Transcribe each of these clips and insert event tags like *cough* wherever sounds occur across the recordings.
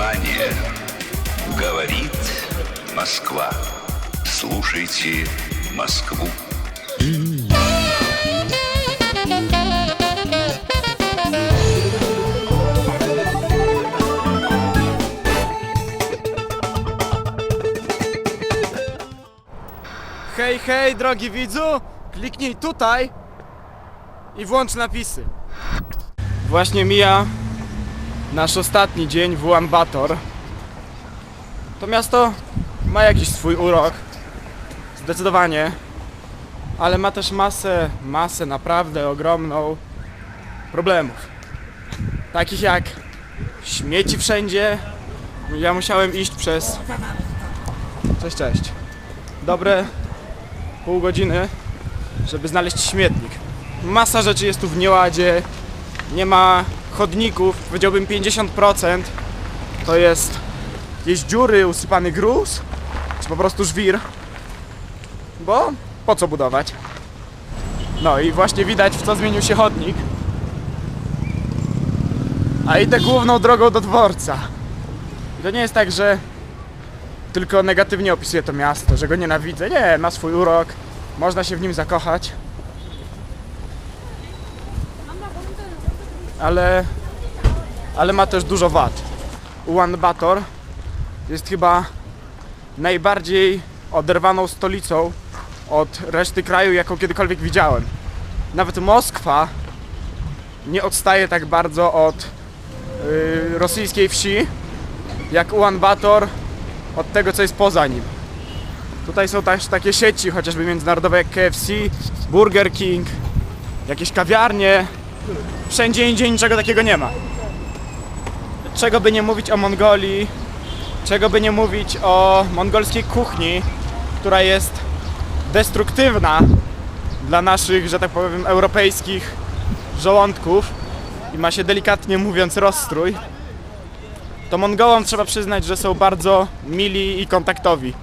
Внимание! Говорит Москва. Слушайте Москву. Hej, hej, drogi widzu! Kliknij tutaj i włącz napisy. Właśnie mija nasz ostatni dzień w Ulan Bator. To miasto ma jakiś swój urok. Zdecydowanie. Ale ma też masę, masę naprawdę ogromną problemów. Takich jak śmieci wszędzie. Ja musiałem iść przez... Cześć, cześć. Dobre pół godziny, żeby znaleźć śmietnik. Masa rzeczy jest tu w nieładzie, nie ma chodników, powiedziałbym 50% to jest jakieś dziury, usypany gruz, czy po prostu żwir. Bo po co budować? No i właśnie widać w co zmienił się chodnik. A idę główną drogą do dworca. I to nie jest tak, że tylko negatywnie opisuję to miasto, że go nienawidzę. Nie, ma swój urok, można się w nim zakochać. Ale, ale ma też dużo wad. Ulan Bator jest chyba najbardziej oderwaną stolicą od reszty kraju, jaką kiedykolwiek widziałem. Nawet Moskwa nie odstaje tak bardzo od yy, rosyjskiej wsi, jak Ulan Bator od tego, co jest poza nim. Tutaj są też takie sieci, chociażby międzynarodowe jak KFC, Burger King, jakieś kawiarnie. Wszędzie indziej niczego takiego nie ma. Czego by nie mówić o Mongolii, czego by nie mówić o mongolskiej kuchni, która jest destruktywna dla naszych, że tak powiem, europejskich żołądków i ma się delikatnie mówiąc rozstrój to Mongołom trzeba przyznać, że są bardzo mili i kontaktowi.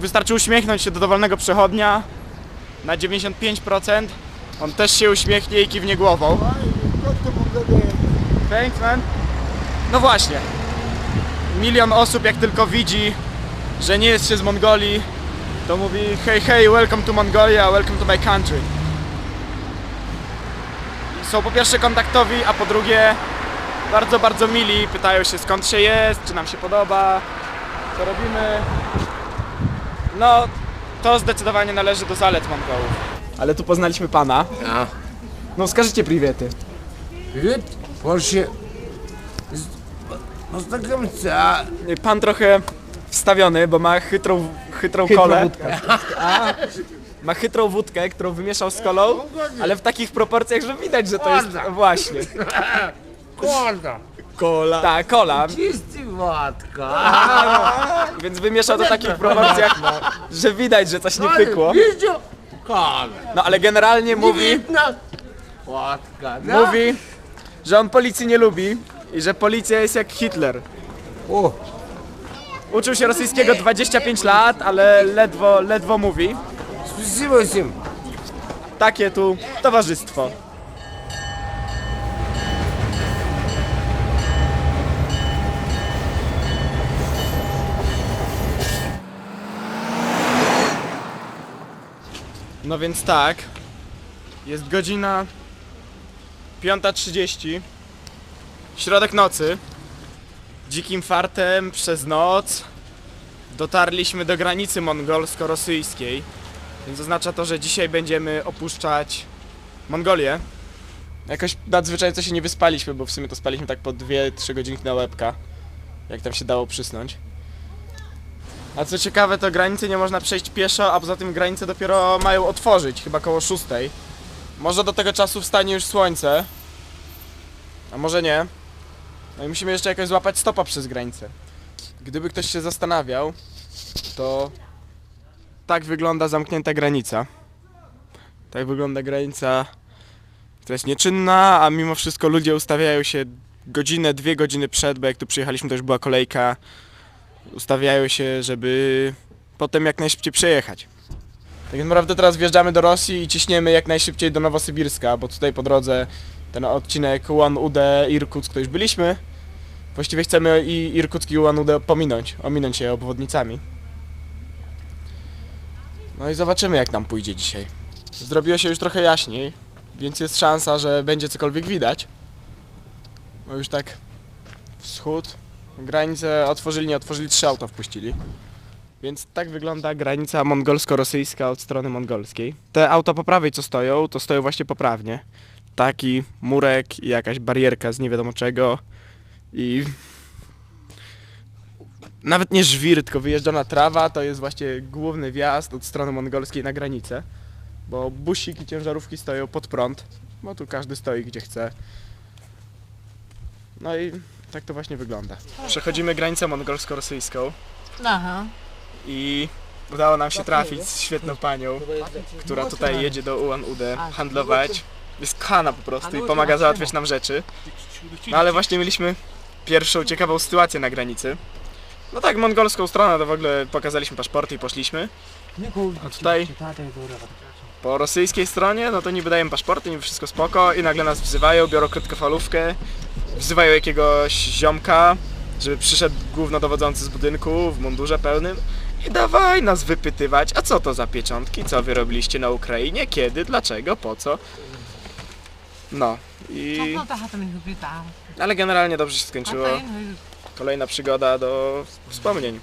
Wystarczy uśmiechnąć się do dowolnego przechodnia na 95%. On też się uśmiechnie i kiwnie głową. Thanks man. No właśnie. Milion osób jak tylko widzi, że nie jest się z Mongolii, to mówi hej hej, welcome to Mongolia, welcome to my country. Są po pierwsze kontaktowi, a po drugie bardzo, bardzo mili, pytają się skąd się jest, czy nam się podoba, co robimy. No, to zdecydowanie należy do zalet Mongołów Ale tu poznaliśmy pana. A, No, skażecie priwiety. привет, вообще, познакомься, Pan trochę wstawiony, bo ma chytrą, chytrą kolę. *laughs* Ma chytrą wódkę, którą wymieszał z kolą, ale w takich proporcjach, że widać, że to jest właśnie *laughs* кола, kola. Tak, kola. чистиватка, Więc wymieszał to w takich proporcjach, że widać, że coś nie pykło. видишь, No ale generalnie mówi, mówi, że on policji nie lubi i że policja jest jak Hitler. O, Uczył się rosyjskiego 25 lat, ale ledwo, ledwo mówi. Takie tu towarzystwo. No więc tak. Jest godzina 5.30. Środek nocy. Dzikim fartem przez noc dotarliśmy do granicy mongolsko-rosyjskiej. Więc oznacza to, że dzisiaj będziemy opuszczać Mongolię. Jakoś nadzwyczajnie się nie wyspaliśmy, bo w sumie to spaliśmy tak po 2-3 godzinki na łebka. Jak tam się dało przysnąć. A co ciekawe, to granicy nie można przejść pieszo, a poza tym granice dopiero mają otworzyć, chyba koło 6. Może do tego czasu wstanie już słońce. A może nie. No i musimy jeszcze jakoś złapać stopa przez granicę. Gdyby ktoś się zastanawiał, to tak wygląda zamknięta granica. Tak wygląda granica, która jest nieczynna, a mimo wszystko ludzie ustawiają się godzinę, dwie godziny przed, bo jak tu przyjechaliśmy, to już była kolejka. Ustawiają się, żeby potem jak najszybciej przejechać. Tak naprawdę teraz wjeżdżamy do Rosji i ciśniemy jak najszybciej do Nowosybirska, bo tutaj po drodze ten odcinek Ulan Ude Irkuck to już byliśmy. Właściwie chcemy i Irkucki i Ulan-Udę pominąć, ominąć je obwodnicami. No i zobaczymy jak nam pójdzie dzisiaj. Zrobiło się już trochę jaśniej, więc jest szansa, że będzie cokolwiek widać. No już tak wschód, granicę otworzyli, nie otworzyli, trzy auta wpuścili. Więc tak wygląda granica mongolsko-rosyjska od strony mongolskiej. Te auta po prawej co stoją, to stoją właśnie poprawnie. Taki murek i jakaś barierka z nie wiadomo czego i nawet nie żwir, tylko wyjeżdżona trawa, to jest właśnie główny wjazd od strony mongolskiej na granicę. Bo busiki, ciężarówki stoją pod prąd, bo tu każdy stoi gdzie chce. No i tak to właśnie wygląda. Przechodzimy granicę mongolsko-rosyjską Aha. i udało nam się trafić z świetną panią, która tutaj jedzie do Ulan-Ude handlować. Jest kochana po prostu i pomaga załatwiać nam rzeczy. No ale właśnie mieliśmy pierwszą ciekawą sytuację na granicy. No tak, mongolską stronę to w ogóle pokazaliśmy paszporty i poszliśmy. A tutaj po rosyjskiej stronie, no to niby dają paszporty, niby wszystko spoko i nagle nas wzywają, biorą krótkofalówkę, wzywają jakiegoś ziomka, żeby przyszedł głównodowodzący z budynku w mundurze pełnym i dawaj nas wypytywać, a co to za pieczątki, co wy robiliście na Ukrainie, kiedy, dlaczego, po co. No i... No wypytał. Ale generalnie dobrze się skończyło. Kolejna przygoda do wspomnień.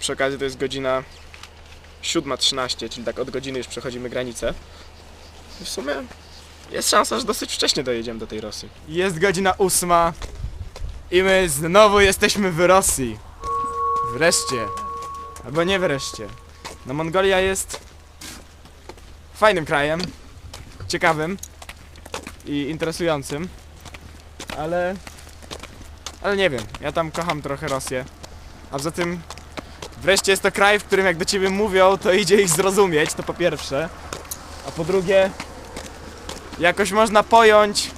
Przy okazji to jest godzina 7.13, czyli tak od godziny już przechodzimy granicę. I w sumie jest szansa, że dosyć wcześnie dojedziemy do tej Rosji. Jest godzina 8 i my znowu jesteśmy w Rosji. Wreszcie. Albo nie wreszcie. No Mongolia jest fajnym krajem, ciekawym i interesującym, ale ale nie wiem, ja tam kocham trochę Rosję. A poza tym, wreszcie jest to kraj, w którym jak do ciebie mówią, to idzie ich zrozumieć, to po pierwsze. A po drugie, jakoś można pojąć,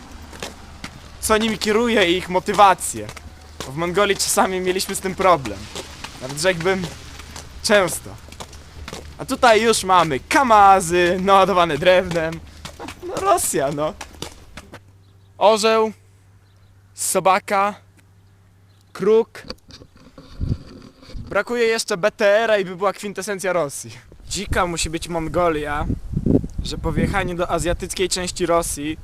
co nimi kieruje i ich motywację. Bo w Mongolii czasami mieliśmy z tym problem. Nawet rzekłbym, często. A tutaj już mamy kamazy naładowane drewnem. *laughs* No Rosja, no. Orzeł, sobaka, kruk. Brakuje jeszcze BTR-a i by była kwintesencja Rosji. Dzika musi być Mongolia, że po wjechaniu do azjatyckiej części Rosji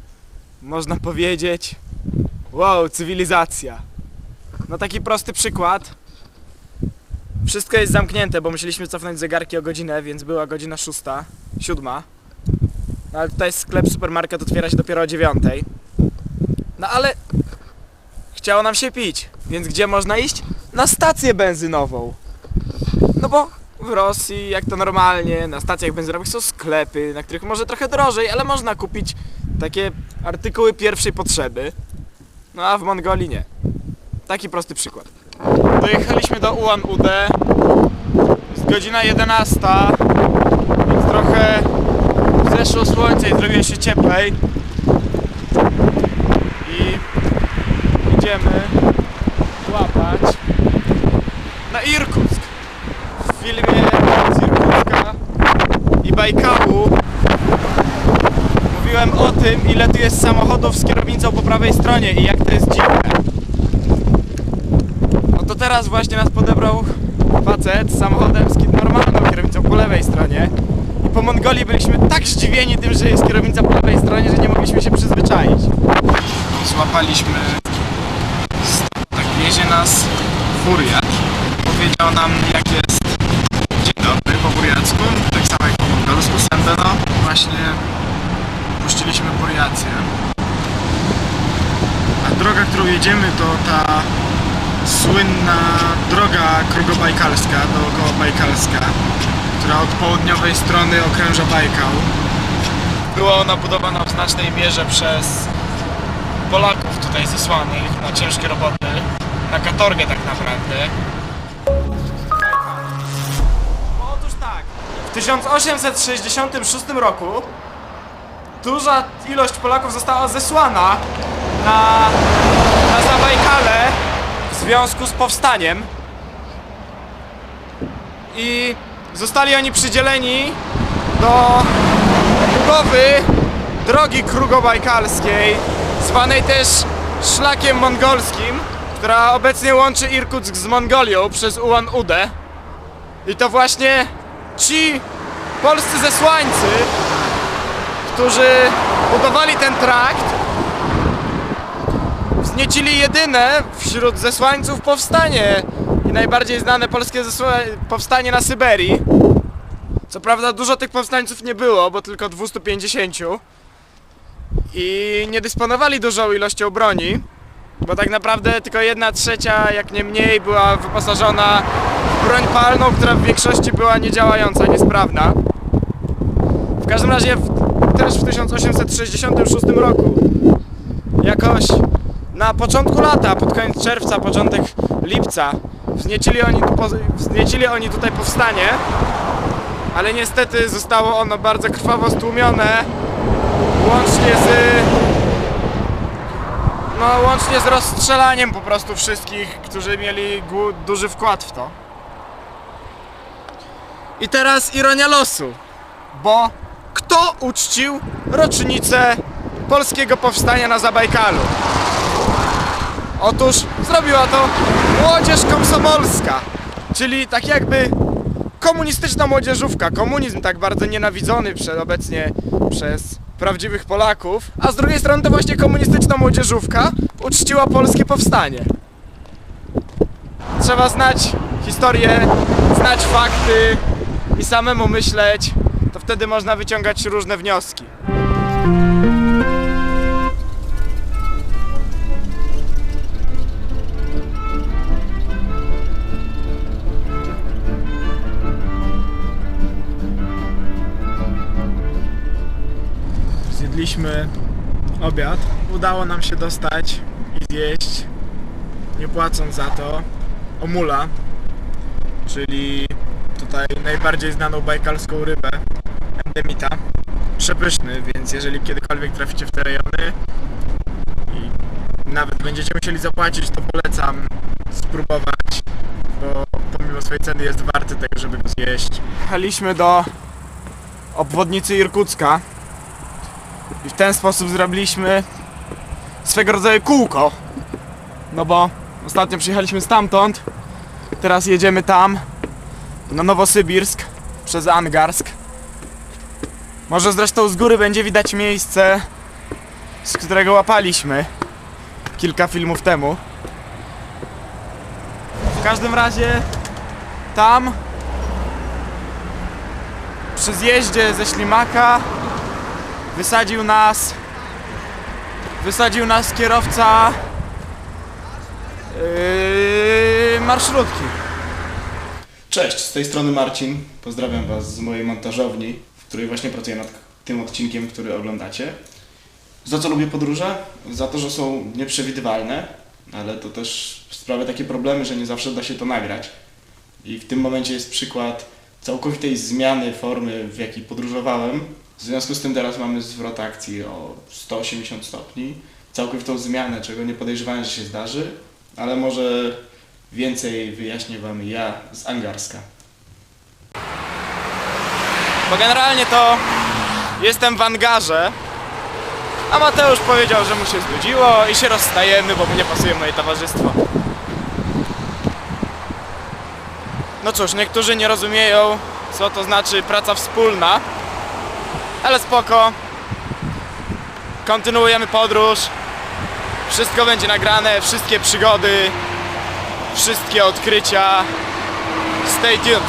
można powiedzieć wow, cywilizacja. No taki prosty przykład. Wszystko jest zamknięte, bo musieliśmy cofnąć zegarki o godzinę, więc była godzina szósta, siódma. No ale tutaj sklep, supermarket otwiera się dopiero o dziewiątej. No ale chciało nam się pić, więc gdzie można iść? Na stację benzynową. No bo w Rosji, jak to normalnie, na stacjach benzynowych są sklepy, na których może trochę drożej, ale można kupić takie artykuły pierwszej potrzeby. No a w Mongolii nie. Taki prosty przykład. Dojechaliśmy do Ulan-Ude. Jest godzina 11, więc trochę zeszło słońce i zrobiło się cieplej. I idziemy łapać filmie z i Bajkału mówiłem o tym, ile tu jest samochodów z kierownicą po prawej stronie i jak to jest dziwne. No to teraz właśnie nas podebrał facet z samochodem z normalną kierownicą po lewej stronie. I po Mongolii byliśmy tak zdziwieni tym, że jest kierownica po lewej stronie, że nie mogliśmy się przyzwyczaić. Złapaliśmy tak wiezie nas furiat. Powiedział nam jak jest dzień dobry po buriacku, tak samo jak po mongolsku Sendeno. Właśnie puściliśmy buriację. A droga, którą jedziemy to ta słynna droga krugobajkalska, dookoła Bajkalska, która od południowej strony okręża Bajkał. Była ona budowana w znacznej mierze przez Polaków tutaj zesłanych na ciężkie roboty, na katorgę tak naprawdę. 1866 roku duża ilość Polaków została zesłana na, na Zabajkale w związku z powstaniem i zostali oni przydzieleni do budowy drogi krugobajkalskiej, zwanej też szlakiem mongolskim, która obecnie łączy Irkuck z Mongolią przez Ulan-Udę. I to właśnie ci polscy zesłańcy, którzy budowali ten trakt, wzniecili jedyne wśród zesłańców powstanie i najbardziej znane polskie powstanie na Syberii. Co prawda dużo tych powstańców nie było, bo tylko 250 i nie dysponowali dużą ilością broni, bo tak naprawdę tylko jedna trzecia, jak nie mniej, była wyposażona broń palną, która w większości była niedziałająca, niesprawna. W każdym razie w, też w 1866 roku jakoś na początku lata, pod koniec czerwca, początek lipca wzniecili oni, wzniecili oni tutaj powstanie, ale niestety zostało ono bardzo krwawo stłumione, łącznie z no łącznie z rozstrzelaniem po prostu wszystkich, którzy mieli duży wkład w to. I teraz ironia losu, bo kto uczcił rocznicę polskiego powstania na Zabajkalu? Otóż zrobiła to młodzież komsomolska, czyli tak jakby komunistyczna młodzieżówka, komunizm tak bardzo nienawidzony obecnie przez prawdziwych Polaków, a z drugiej strony to właśnie komunistyczna młodzieżówka uczciła polskie powstanie. Trzeba znać historię, znać fakty i samemu myśleć, to wtedy można wyciągać różne wnioski. Zjedliśmy obiad. Udało nam się dostać i zjeść, nie płacąc za to, omula, czyli tutaj najbardziej znaną bajkalską rybę, endemita. Przepyszny, więc jeżeli kiedykolwiek traficie w te rejony i nawet będziecie musieli zapłacić, to polecam spróbować, bo pomimo swojej ceny jest warty tego, żeby go zjeść. Jechaliśmy do obwodnicy Irkucka i w ten sposób zrobiliśmy swego rodzaju kółko. No bo ostatnio przyjechaliśmy stamtąd, teraz jedziemy tam, na Nowosybirsk, przez Angarsk. Może zresztą z góry będzie widać miejsce, z którego łapaliśmy kilka filmów temu. W każdym razie tam przy zjeździe ze Ślimaka wysadził nas wysadził nas kierowca yy, marszrutki. Cześć, z tej strony Marcin. Pozdrawiam Was z mojej montażowni, w której właśnie pracuję nad tym odcinkiem, który oglądacie. Za co lubię podróże? Za to, że są nieprzewidywalne, ale to też sprawia takie problemy, że nie zawsze da się to nagrać. I w tym momencie jest przykład całkowitej zmiany formy, w jakiej podróżowałem. W związku z tym teraz mamy zwrot akcji o 180 stopni. Całkowitą zmianę, czego nie podejrzewałem, że się zdarzy, ale może Więcej wyjaśnię Wam ja z Angarska. Bo generalnie to jestem w angarze, a Mateusz powiedział, że mu się znudziło i się rozstajemy, bo mu nie pasuje moje towarzystwo. No cóż, niektórzy nie rozumieją, co to znaczy praca wspólna, ale spoko. Kontynuujemy podróż. Wszystko będzie nagrane, wszystkie przygody, wszystkie odkrycia. Stay tuned.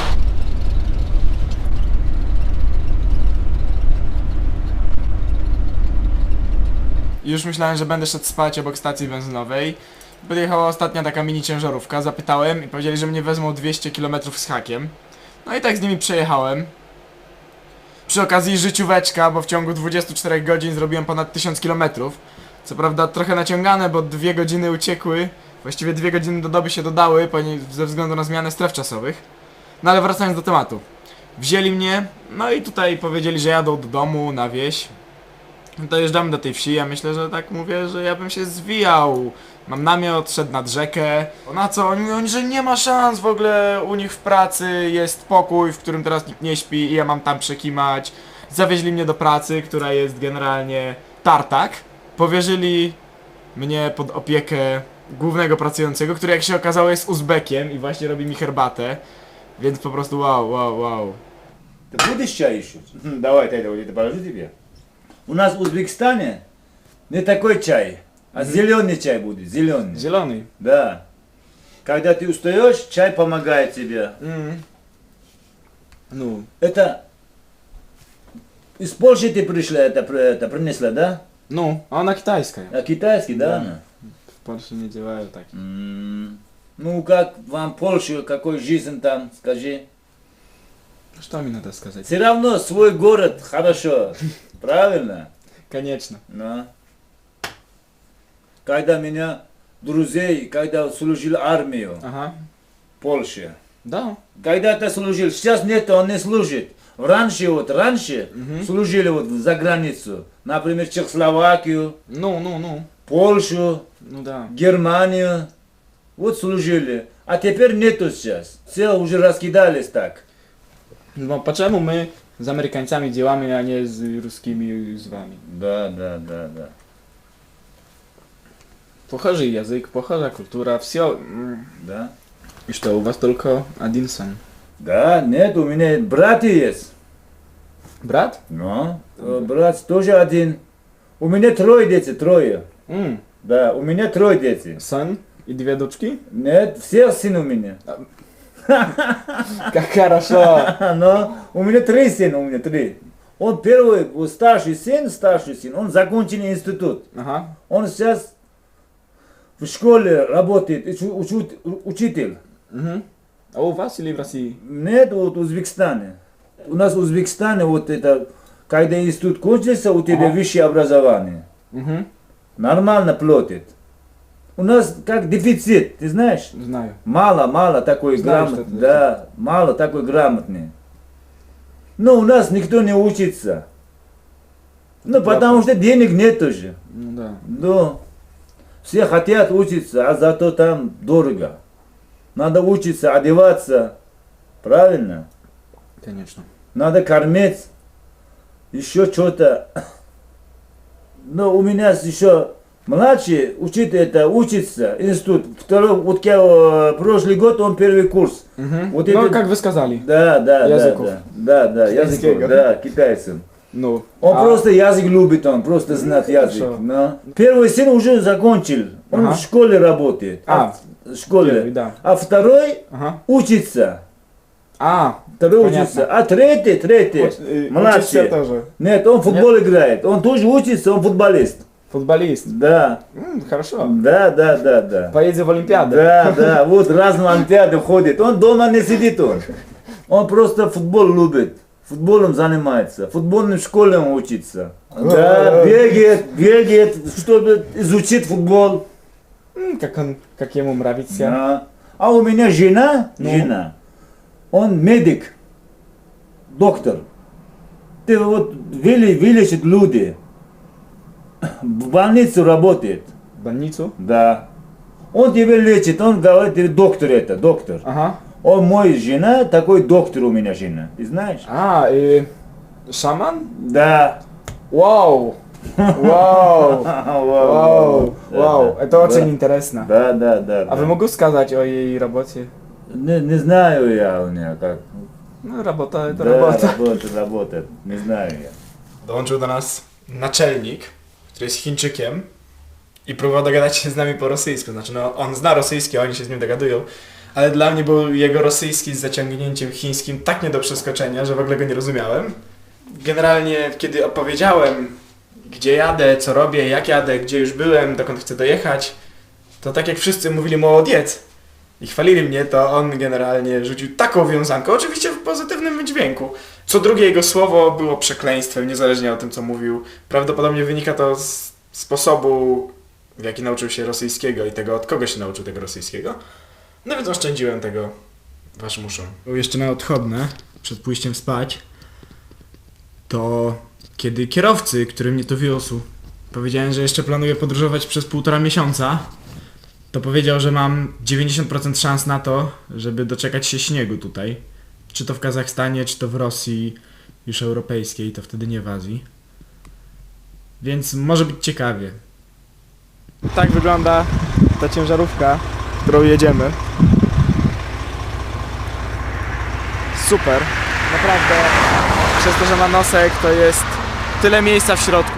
Już myślałem, że będę szedł spać obok stacji benzynowej. Podjechała ostatnia taka mini ciężarówka, zapytałem i powiedzieli, że mnie wezmą 200 km z hakiem. No i tak z nimi przejechałem. Przy okazji życióweczka, bo w ciągu 24 godzin zrobiłem ponad 1000 km. Co prawda trochę naciągane, bo dwie godziny uciekły. Właściwie dwie godziny do doby się dodały ze względu na zmianę stref czasowych. No ale wracając do tematu. Wzięli mnie, no i tutaj powiedzieli, że jadą do domu, na wieś. Dojeżdżamy do tej wsi, ja myślę, że tak mówię, że ja bym się zwijał. Mam namiot, szedł nad rzekę. Na co? Oni mówią, że nie ma szans w ogóle u nich w pracy, jest pokój, w którym teraz nikt nie śpi i ja mam tam przekimać. Zawieźli mnie do pracy, która jest generalnie tartak. Powierzyli mnie pod opiekę głównego pracującego, który jak się okazało jest Uzbekiem i właśnie robi mi herbatę. Więc po prostu wow, wow, wow. Ты будешь чай еще? *laughs* Давай, Тайда, вот это положу тебе. У нас в Узбекистане не такой чай, а зеленый чай будет, зеленый. Zielony. Да. Когда ты устаешь, чай помогает тебе. Mm. No. Это из Польши ты пришла, это, при- это принесла, да? No, a ona kitajska. А китайский, да? Да. она? Nie działają takie. М, Ну, как вам Польша, какой жизнь там, скажи. Что mi надо сказать? Все равно свой город хорошо, *laughs* правильно? Конечно. Ну. Когда меня друзей, когда служил армию Aha. в Польше, Da. когда-то служил, сейчас нет, он не служит. Раньше вот, раньше служили вот за границу, например, Чехословакию, No, no, no. Польшу, ну, да. Германию. Вот служили. А теперь нету сейчас. Все уже раскидались так. Но почему мы с американцами делами, а не с русскими и с вами? Да, да, да, да. Похожий язык, похожая культура, все. Да. И что, у вас только один сын? Да, нет, у меня брат есть. Брат? Ну, э, брат тоже один. У меня трое дети, трое. Mm. Да, у меня трое дети. Сын и две дочки? Нет, все сын у меня. *laughs* Как хорошо! *laughs* Но у меня три сына, у меня три. Он первый, старший сын, старший сын, он закончил институт. Aha. Он сейчас в школе работает, учитель. Mhm. A u was или в России? Нет, вот в Узбекистане. У нас в Узбекистане вот это, когда институт кончился, у тебя Ага. высшее образование. Mhm. Нормально платит. У нас как дефицит, ты знаешь? Знаю. Мало, мало такой грамотный. Да, мало такой грамотный. Но у нас никто не учится. Ну, потому что денег нет уже. No da. Но все хотят учиться, а зато там дорого. Надо учиться, одеваться. Правильно? Конечно. Надо кормить. Еще что-то. Но у меня еще младший учит это, учится, институт. Второй, вот я, э, прошлый год он первый курс. Mhm. Вот no, это- как вы сказали. Да, да, Языков. да, да, да, да, Китайского, языков, да, китайцем. No. Он А, просто язык любит, он просто знает язык. хорошо. но. Первый сын уже закончил, он Ага. в школе работает. А, в школе. первый, да. А второй Aha. учится. A, Второй Понятно. учится. А третий, третий, вот, э, младший. тоже. Нет, он в футбол играет. Он тоже учится, он футболист. Футболист. Да, М, хорошо. да, да, да, да. Поедем в Олимпиаду. Да, да, вот разные олимпиады ходит. Он дома не сидит он. Он просто футбол любит. Футболом занимается. Школе он учится. Да, бегает, бегает, чтобы изучить футбол. Как он, как ему нравится. Да. А у меня жена, Ну? жена, он медик, доктор. Ты вот вели, вылечит люди. В больнице работает. В больницу. Да. Он тебя лечит, он говорит, ты доктор это, доктор. Ага. Он мой жена, такой доктор у меня жена. Ты знаешь? А, и шаман? Да. Вау! Вау! *laughs* Вау! Вау! Это очень интересно. Да, да, да. А вы могу сказать о ее работе? Не, не знаю я у нее как. Ну, работа это Да, работа. работает, работает. Не знаю я. Dołączył do nas naczelnik, który jest Chińczykiem i próbował dogadać się z nami po rosyjsku. Znaczy, no, on zna rosyjski, oni się z nim dogadują, ale dla mnie był jego rosyjski z zaciągnięciem chińskim tak nie do przeskoczenia, że w ogóle go nie rozumiałem. Generalnie, kiedy opowiedziałem, gdzie jadę, co robię, jak jadę, gdzie już byłem, dokąd chcę dojechać, to tak jak wszyscy mówili młodziec i chwalili mnie, to on generalnie rzucił taką wiązankę, oczywiście w pozytywnym wydźwięku. Co drugie jego słowo było przekleństwem, niezależnie o tym, co mówił. Prawdopodobnie wynika to z sposobu, w jaki nauczył się rosyjskiego i tego, od kogo się nauczył tego rosyjskiego. No więc oszczędziłem tego waszym uszom. Jeszcze na odchodne, przed pójściem spać, to kiedy kierowcy, który mnie tu wiózł, powiedziałem, że jeszcze planuję podróżować przez półtora miesiąca, to powiedział, że mam 90% szans na to, żeby doczekać się śniegu tutaj. Czy to w Kazachstanie, czy to w Rosji już europejskiej, to wtedy nie w Azji. Więc może być ciekawie. Tak wygląda ta ciężarówka, którą jedziemy. Super. Naprawdę, przez to, że ma nosek, to jest tyle miejsca w środku.